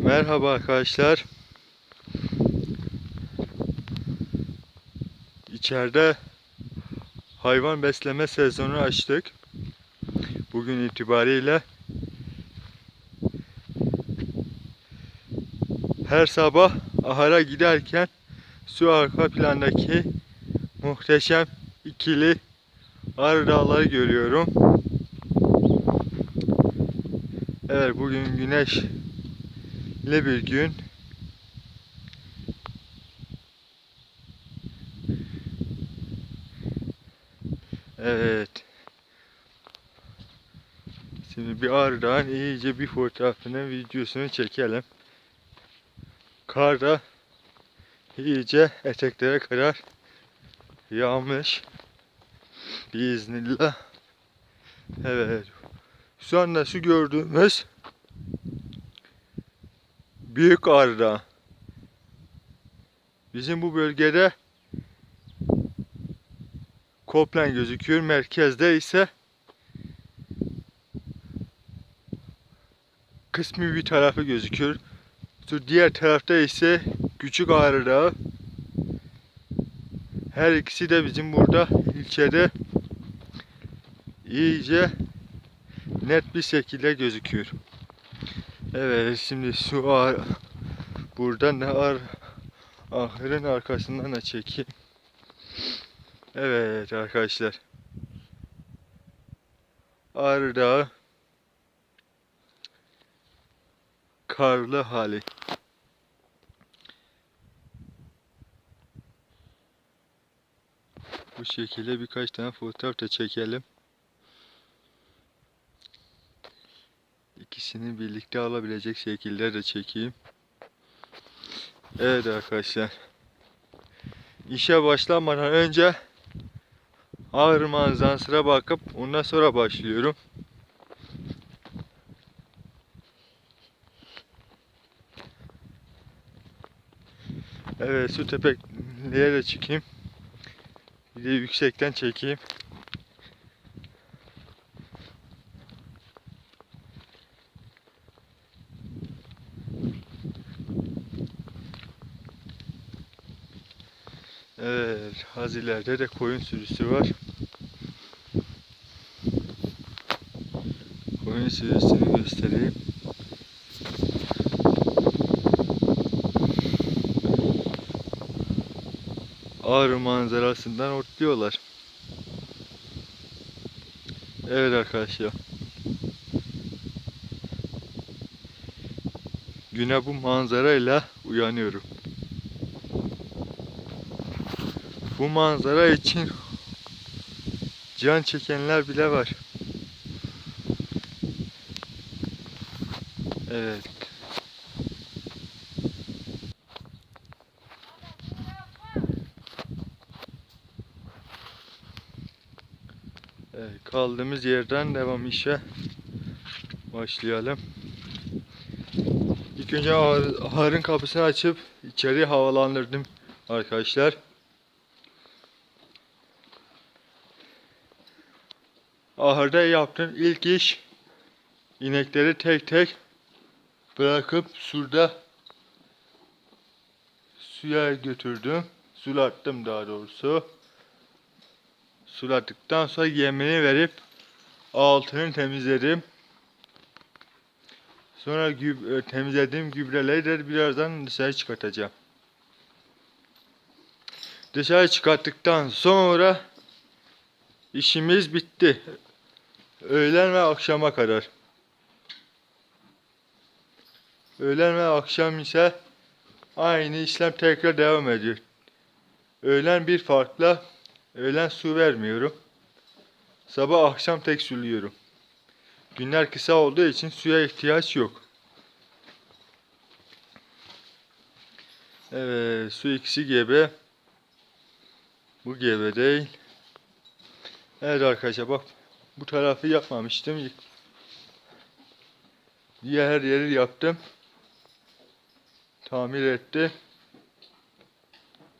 Merhaba arkadaşlar. İçeride hayvan besleme sezonu açtık. Bugün itibariyle her sabah ahara giderken su arka plandaki muhteşem ikili arı dağları görüyorum. Evet bugün güneş ile bir gün. Evet. Şimdi bir arıdan iyice bir fotoğrafını, videosunu çekelim. Kar da iyice eteklere kadar yağmış. Biiznillah. Evet. Şu gördüğümüz Büyük Arda. Bizim bu bölgede Koplen gözüküyor. Merkezde ise kısmi bir tarafı gözüküyor. Şu diğer tarafta ise Küçük Ağrı Dağı. Her ikisi de bizim burada ilçede iyice net bir şekilde gözüküyor. Evet şimdi su ağır burada ne var ahırın arkasından da çekeyim. Evet arkadaşlar. Ağrı Dağı karlı hali. Bu şekilde birkaç tane fotoğraf da çekelim. İkisini birlikte alabilecek şekilde de çekeyim. Evet arkadaşlar. İşe başlamadan önce ağrı manzarasına bakıp ondan sonra başlıyorum. Evet su tepekliğe de çıkayım. Bir de yüksekten çekeyim. Evet, az ileride de koyun sürüsü var. Koyun sürüsünü göstereyim. Ağrı manzarasından otluyorlar. Evet arkadaşlar. Güne bu manzarayla uyanıyorum. Bu manzara için can çekenler bile var. Evet. Evet, kaldığımız yerden devam işe başlayalım. İlk önce ahırın kapısını açıp içeri havalandırdım arkadaşlar. Ahırda yaptığım ilk iş inekleri tek tek bırakıp şurada suya götürdüm. Sulattım daha doğrusu. Suladıktan sonra yemini verip altını temizledim. Sonra güb- e, temizlediğim gübreleri de birazdan dışarı çıkartacağım. Dışarı çıkarttıktan sonra işimiz bitti. Öğlen ve akşama kadar. Öğlen ve akşam ise aynı işlem tekrar devam ediyor. Öğlen bir farkla öğlen su vermiyorum. Sabah akşam tek suluyorum. Günler kısa olduğu için suya ihtiyaç yok. Evet, su ikisi gebe. Bu gebe değil. Evet arkadaşlar bak bu tarafı yapmamıştım. Diğer yeri yaptım. Tamir etti.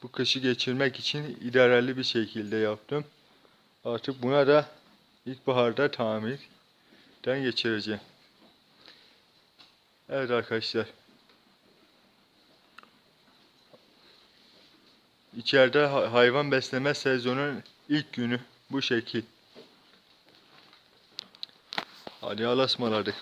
Bu kışı geçirmek için idareli bir şekilde yaptım. Artık buna da ilkbaharda tamirden geçireceğim. Evet arkadaşlar. İçeride ha- hayvan besleme sezonunun ilk günü bu şekil. Hadi Allah'a ısmarladık.